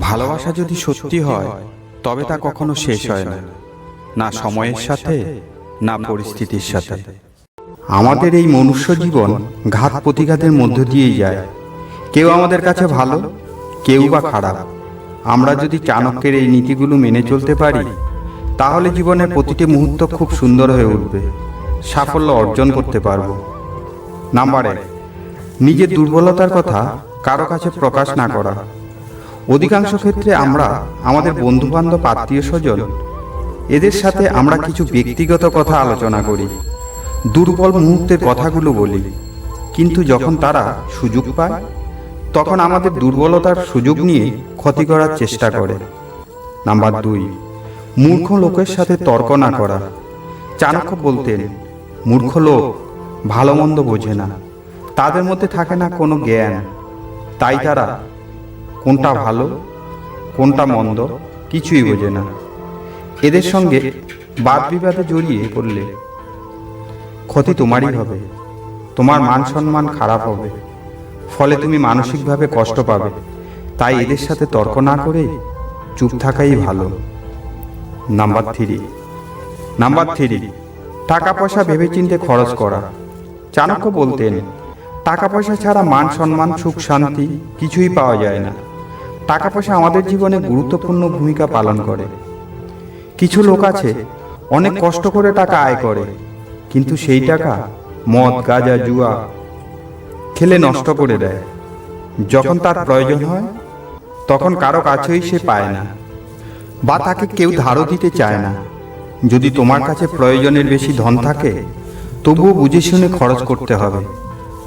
ভালোবাসা যদি সত্যি হয় তবে তা কখনো শেষ হয় না। না। সময়ের সাথে না পরিস্থিতির সাথে। আমাদের এই মনুষ্য জীবন ঘাত প্রতিঘাতের মধ্য দিয়েই যায়। কেউ আমাদের কাছে ভালো কেউ বা খারাপ। আমরা যদি চাণক্যের এই নীতিগুলো মেনে চলতে পারি তাহলে জীবনের প্রতিটি মুহূর্ত খুব সুন্দর হয়ে উঠবে। সাফল্য অর্জন করতে পারব। নাম্বার এক নিজের দুর্বলতার কথা কারও কাছে প্রকাশ না করা। অধিকাংশ ক্ষেত্রে আমরা, আমাদের বন্ধু বান্ধব আত্মীয় স্বজন, এদের সাথে আমরা কিছু ব্যক্তিগত কথা আলোচনা করি, দুর্বল মুহূর্তের কথাগুলো বলি। কিন্তু যখন তারা সুযোগ পায়, তখন আমাদের দুর্বলতার সুযোগ নিয়ে ক্ষতি করার চেষ্টা করে। নাম্বার দুই, মূর্খ লোকের সাথে তর্ক না করা। চাণক্য বলতেন, মূর্খ লোক ভালো মন্দ বোঝে না। তাদের মধ্যে থাকে না কোনো জ্ঞান। তাই তারা কোনটা ভালো, কোনটা মন্দ, কিছুই বোঝে না। এদের সঙ্গে বাদ বিবাদে জড়িয়ে পড়লে ক্ষতি তোমারই হবে, তোমার মান সম্মান খারাপ হবে। ফলে তুমি মানসিকভাবে কষ্ট পাবে। তাই এদের সাথে তর্ক না করে চুপ থাকাই ভালো। Number three. Number three. টাকা পয়সা ভেবেচিন্তে খরচ করা। চাণক্য বলতেন টাকা পয়সা ছাড়া মান সম্মান সুখ শান্তি কিছুই পাওয়া যায় না। টাকা পয়সা আমাদের জীবনে গুরুত্বপূর্ণ ভূমিকা পালন করে। কিছু লোক আছে, অনেক কষ্ট করে টাকা আয় করে, কিন্তু সেই টাকা মদ, গাঁজা, জুয়া খেলে নষ্ট করে দেয়। যখন তার প্রয়োজন হয়, তখন কারও কাছেই সে পায় না বা তাকে কেউ ধারও দিতে চায় না। যদি তোমার কাছে প্রয়োজনের বেশি ধন থাকে, তবুও বুঝে শুনে খরচ করতে হবে,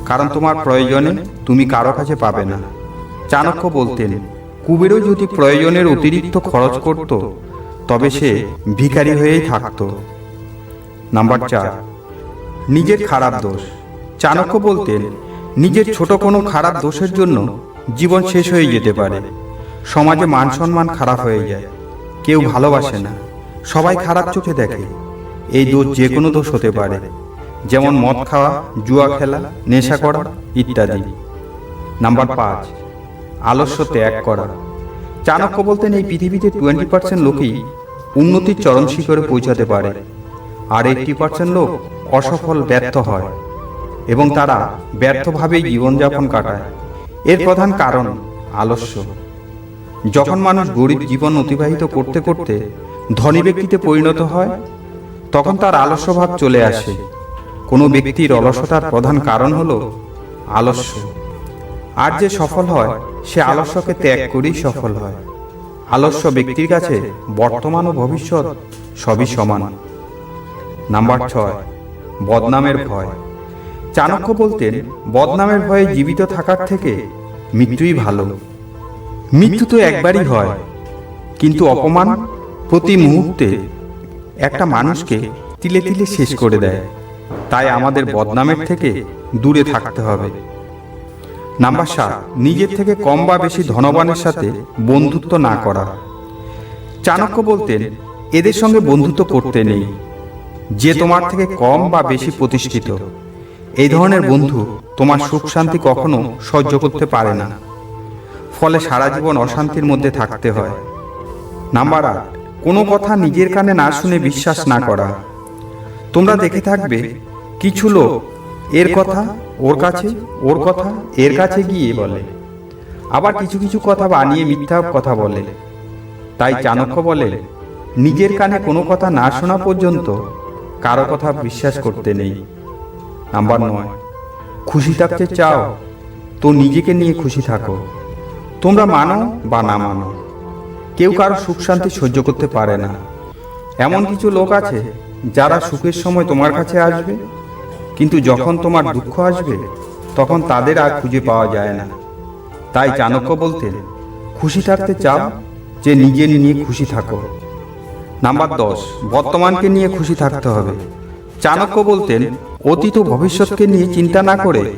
কারণ তোমার প্রয়োজনে তুমি কারও কাছে পাবে না। চাণক্য বলতেন কুবেরও যদি প্রয়োজনের অতিরিক্ত খরচ করত, তবে সে ভিখারি হয়েই থাকতো। নাম্বার চার, নিজের খারাপ দোষ। চাণক্য বলতেন, নিজের ছোট কোনো খারাপ দোষের জন্য জীবন শেষ হয়ে যেতে পারে। সমাজে মান সম্মান খারাপ হয়ে যায়। কেউ ভালোবাসে না। সবাই খারাপ চোখে দেখে। এই দোষ যে কোনো দোষ হতে পারে। যেমন মদ খাওয়া, জুয়া খেলা, নেশা করা ইত্যাদি। নাম্বার পাঁচ আলস্য ত্যাগ করা। চাণক্য বলতেন এই পৃথিবীতে টোয়েন্টি পার্সেন্ট লোকই উন্নতির চরম শিখরে পৌঁছাতে পারে, আর এইটটি পার্সেন্ট লোক অসফল ব্যর্থ হয় এবং তারা ব্যর্থভাবেই জীবনযাপন কাটায়। এর প্রধান কারণ আলস্য। যখন মানুষ গরিব জীবন অতিবাহিত করতে করতে ধনী ব্যক্তিতে পরিণত হয়, তখন তার আলস্যভাব চলে আসে। কোনো ব্যক্তির অলসতার প্রধান কারণ হলো আলস্য। আর যে সফল হয় সে আলস্যকে ত্যাগ করেই সফল হয়। আলস্য ব্যক্তির কাছে বর্তমান ও ভবিষ্যৎ সবই সমান। নাম্বার ছয়, বদনামের ভয়। চাণক্য বলতেন, বদনামের ভয়ে জীবিত থাকার থেকে মৃত্যুই ভালো। মৃত্যু তো একবারই হয়, কিন্তু অপমান প্রতি মুহূর্তে একটা মানুষকে তিলে তিলে শেষ করে দেয়। তাই আমাদের বদনামের থেকে দূরে থাকতে হবে। নাম্বার সাত, নিজের থেকে কম বা বেশি ধনবানের সাথে বন্ধুত্ব না করা। চাণক্য বলতেন, এদের সঙ্গে বন্ধুত্ব করতে নেই। যে তোমার থেকে কম বা বেশি প্রতিষ্ঠিত, এই ধরনের বন্ধু তোমার সুখ শান্তি কখনো সহ্য করতে পারে না। ফলে সারা জীবন অশান্তির মধ্যে থাকতে হয়। নাম্বার আট, কোনো কথা নিজের কানে না শুনে বিশ্বাস না করা। তোমরা দেখে থাকবে, কিছু লোক এর কথা ওর কাছে ওর কথা এর কাছে গিয়ে বলে। আবার কিছু কিছু কথা বানিয়ে মিথ্যা কথা বলে। তাই চাণক্য বলে নিজের কানে কোনো কথা না শোনা পর্যন্ত কারও কথা বিশ্বাস করতে নেই। নাম্বার নয় খুশি থাকতে চাও তো নিজেকে নিয়ে খুশি থাকো। তোমরা মানো বা না মানো কেউ কারও সুখ শান্তি সহ্য করতে পারে না। এমন কিছু লোক আছে যারা সুখের সময় তোমার কাছে আসবে কিন্তু যখন তোমার দুঃখ আসবে, তখন তাদের আর খুঁজে পাওয়া যায় না। তাই চাণক্য বলতেন, খুশি থাকতে চাও যে নিজের নিয়ে খুশি থাকো। নাম্বার দশ, বর্তমানকে নিয়ে খুশি থাকতে হবে। চাণক্য বলতেন, অতীত ও ভবিষ্যৎকে নিয়ে চিন্তা না করে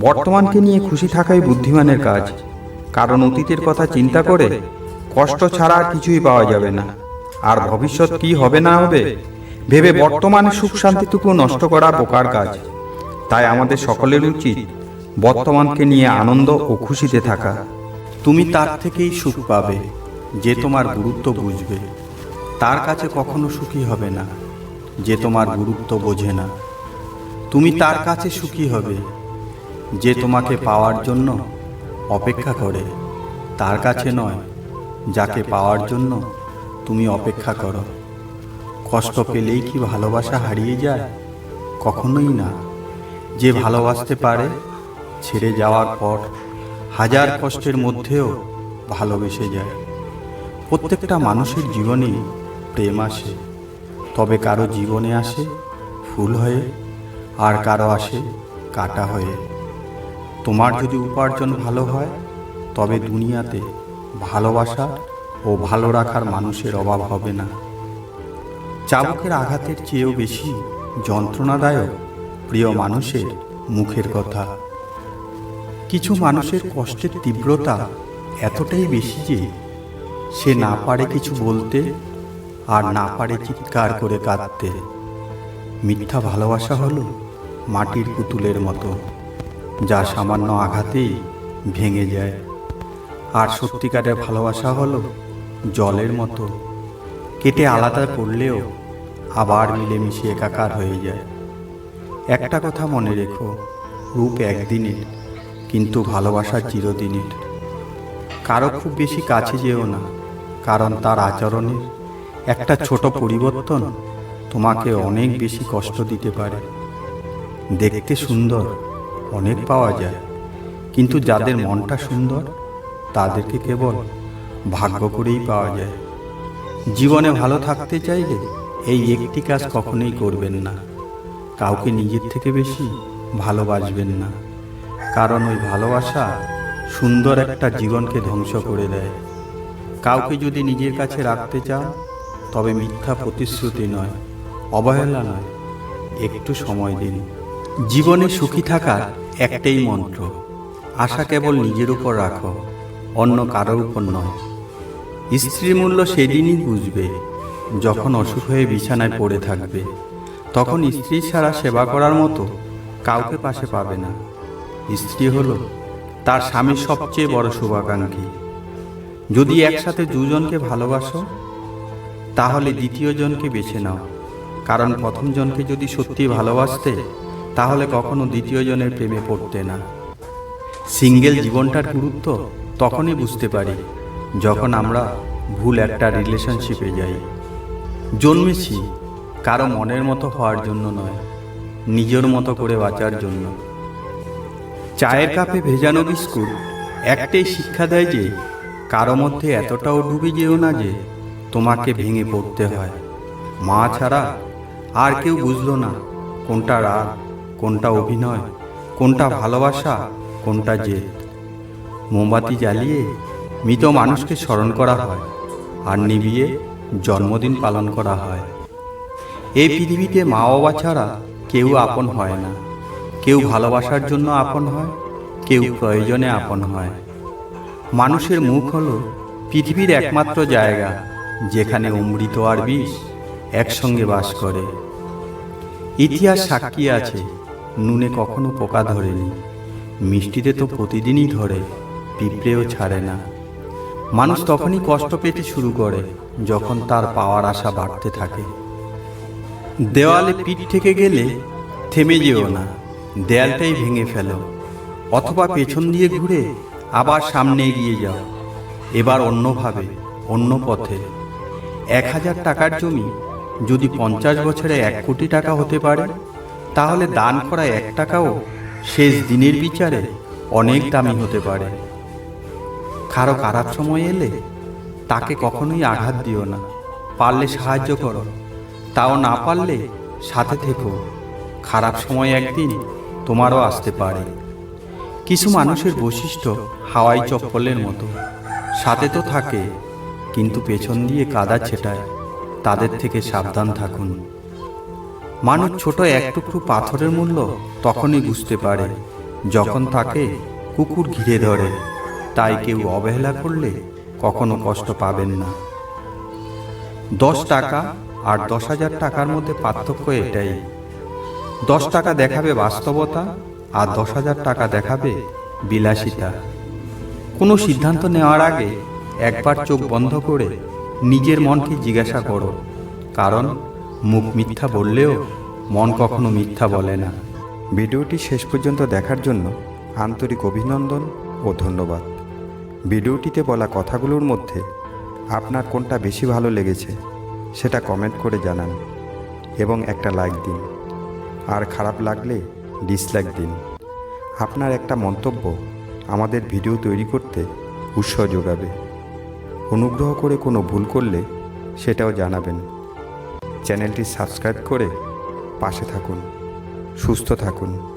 বর্তমানকে নিয়ে খুশি থাকাই বুদ্ধিমানের কাজ। কারণ অতীতের কথা চিন্তা করে কষ্ট ছাড়া কিছুই পাওয়া যাবে না। আর ভবিষ্যৎ কি হবে না হবে ভেবে বর্তমানে সুখ শান্তিটুকু নষ্ট করা বোকার কাজ। তাই আমাদের সকলের উচিত বর্তমানকে নিয়ে আনন্দ ও খুশিতে থাকা। তুমি তার থেকেই সুখ পাবে যে তোমার গুরুত্ব বুঝবে। তার কাছে কখনো সুখী হবে না যে তোমার গুরুত্ব বোঝে না। তুমি তার কাছে সুখী হবে যে তোমাকে পাওয়ার জন্য অপেক্ষা করে। তার কাছে নয় যাকে পাওয়ার জন্য তুমি অপেক্ষা করো। কষ্ট পেলেই কি ভালোবাসা হারিয়ে যায়? কখনোই না। যে ভালোবাসতে পারে, ছেড়ে যাওয়ার পর হাজার কষ্টের মধ্যেও ভালোবেসে যায়। প্রত্যেকটা মানুষের জীবনেই প্রেম আসে। তবে কারও জীবনে আসে ফুল হয়ে, আর কারও আসে কাটা হয়ে। তোমার যদি উপার্জন ভালো হয়, তবে দুনিয়াতে ভালোবাসা ও ভালো রাখার মানুষের অভাব হবে না। চাবুকের আঘাতের চেয়েও বেশি যন্ত্রণাদায়ক প্রিয় মানুষের মুখের কথা। কিছু মানুষের কষ্টের তীব্রতা এতটাই বেশি যে সে না পারে কিছু বলতে আর না পারে চিৎকার করে কাঁদতে। মিথ্যা ভালোবাসা হলো মাটির পুতুলের মতো, যা সামান্য আঘাতেই ভেঙে যায়। আর সত্যিকারের ভালোবাসা হলো জলের মতো, কেটে আলাদা করলেও আবার মিলেমিশে একাকার হয়ে যায়। একটা কথা মনে রেখো, রূপ একদিনের, কিন্তু ভালোবাসা চিরদিনের। কারও খুব বেশি কাছে যেও না, কারণ তার আচরণের একটা ছোট পরিবর্তন তোমাকে অনেক বেশি কষ্ট দিতে পারে। দেখতে সুন্দর অনেক পাওয়া যায়, কিন্তু যাদের মনটা সুন্দর, তাদেরকে কেবল ভাগ্য করেই পাওয়া যায়। জীবনে ভালো থাকতে চাইলে এই একটি কাজ কখনোই করবেন না। কাউকে নিজের থেকে বেশি ভালোবাসবেন না। কারণ ওই ভালোবাসা সুন্দর একটা জীবনকে ধ্বংস করে দেয়। কাউকে যদি নিজের কাছে রাখতে চাও তবে মিথ্যা প্রতিশ্রুতি নয়, অবহেলা নয়। একটু সময় দিন। জীবনে সুখী থাকার একটাই মন্ত্র, আশা কেবল নিজের উপর রাখো, অন্য কারোর উপর নয়। স্ত্রীর মূল্য সেদিনই বুঝবে। যখন অসুখ হয়ে বিছানায় পড়ে থাকবে, তখন স্ত্রী ছাড়া সেবা করার মতো কাউকে পাশে পাবে না। স্ত্রী হলো তার স্বামীর সবচেয়ে বড় শুভাকাঙ্ক্ষী। যদি একসাথে দুজনকে ভালোবাসো, তাহলে দ্বিতীয় জনকে বেছে নাও। কারণ প্রথম জনকে যদি সত্যি ভালোবাসতে, তাহলে কখনো দ্বিতীয় জনের প্রেমে পড়তে না। সিঙ্গেল জীবনটার গুরুত্ব তখনই বুঝতে পারি, যখন আমরা ভুল একটা রিলেশনশিপে যাই। জন্মেছি কারও মনের মতো হওয়ার জন্য নয়, নিজের মতো করে বাঁচার জন্য। চায়ের কাপে ভেজানো বিস্কুট একটাই শিক্ষা দেয় যে, কারও মধ্যে এতটাও ডুবে যেও না যে, তোমাকে ভেঙে পড়তে হয়। মা ছাড়া আর কেউ বুঝলো না কোনটা রাগ, কোনটা অভিনয়, কোনটা ভালোবাসা, কোনটা জেদ। মোমবাতি জ্বালিয়ে মৃত মানুষকে স্মরণ করা হয় আর নিবিয়ে জন্মদিন পালন করা হয়। এই পৃথিবীতে মা বাবা ছাড়া কেউ আপন হয় না। কেউ ভালোবাসার জন্য আপন হয়, কেউ প্রয়োজনে আপন হয়। মানুষের মুখ হল পৃথিবীর একমাত্র জায়গা, যেখানে অমৃত আর বিষ একসঙ্গে বাস করে। ইতিহাস সাক্ষী আছে, নুনে কখনো পোকা ধরেনি। মিষ্টিতে তো প্রতিদিনই ধরে, পিঁপড়েও ছাড়ে না। মানুষ তখনই কষ্ট পেতে শুরু করে, যখন তার পাওয়ার আশা বাড়তে থাকে। দেওয়ালে পিঠ থেকে গেলে থেমে যেও না, দেয়ালটাই ভেঙে ফেলো, অথবা পেছন দিয়ে ঘুরে আবার সামনে এগিয়ে যাও। এবার অন্যভাবে, অন্য পথে। এক হাজার টাকার জমি, যদি পঞ্চাশ বছরে এক কোটি টাকা হতে পারে, তাহলে দান করা এক টাকাও শেষ দিনের বিচারে অনেক দামি হতে পারে। কারও খারাপ সময় এলে তাকে কখনোই আঘাত দিও না। পারলে সাহায্য করো। তাও না পারলে সাথে থেকো। খারাপ সময় একদিন তোমারও আসতে পারে। কিছু মানুষের বৈশিষ্ট্য হাওয়াই চপ্পলের মতো। সাথে তো থাকে, কিন্তু পেছন দিয়ে কাদা ছেটায়। তাদের থেকে সাবধান থাকুন। মানুষ ছোট এক টুকরো পাথরের মূল্য তখনই বুঝতে পারে, যখন তাকে কুকুর ঘিরে ধরে। তাই কেউ অবহেলা করলে কখনো কষ্ট পাবেন না। দশ টাকা আর দশ হাজার টাকার মধ্যে পার্থক্য এটাই। দশ টাকা দেখাবে বাস্তবতা আর দশ হাজার টাকা দেখাবে বিলাসিতা। কোনো সিদ্ধান্ত নেওয়ার আগে একবার চোখ বন্ধ করে নিজের মনকে জিজ্ঞাসা করো, কারণ মুখ মিথ্যা বললেও মন কখনো মিথ্যা বলে না। ভিডিওটি শেষ পর্যন্ত দেখার জন্য আন্তরিক অভিনন্দন ও ধন্যবাদ। ভিডিওটিতে বলা কথাগুলোর মধ্যে আপনার কোনটা বেশি ভালো লেগেছে সেটা কমেন্ট করে জানান এবং একটা লাইক দিন। আর খারাপ লাগলে ডিসলাইক দিন। আপনার একটা মন্তব্য আমাদের ভিডিও তৈরি করতে উৎসাহ যোগাবে। অনুগ্রহ করে কোনো ভুল করলে সেটাও জানাবেন। চ্যানেলটি সাবস্ক্রাইব করে পাশে থাকুন। সুস্থ থাকুন।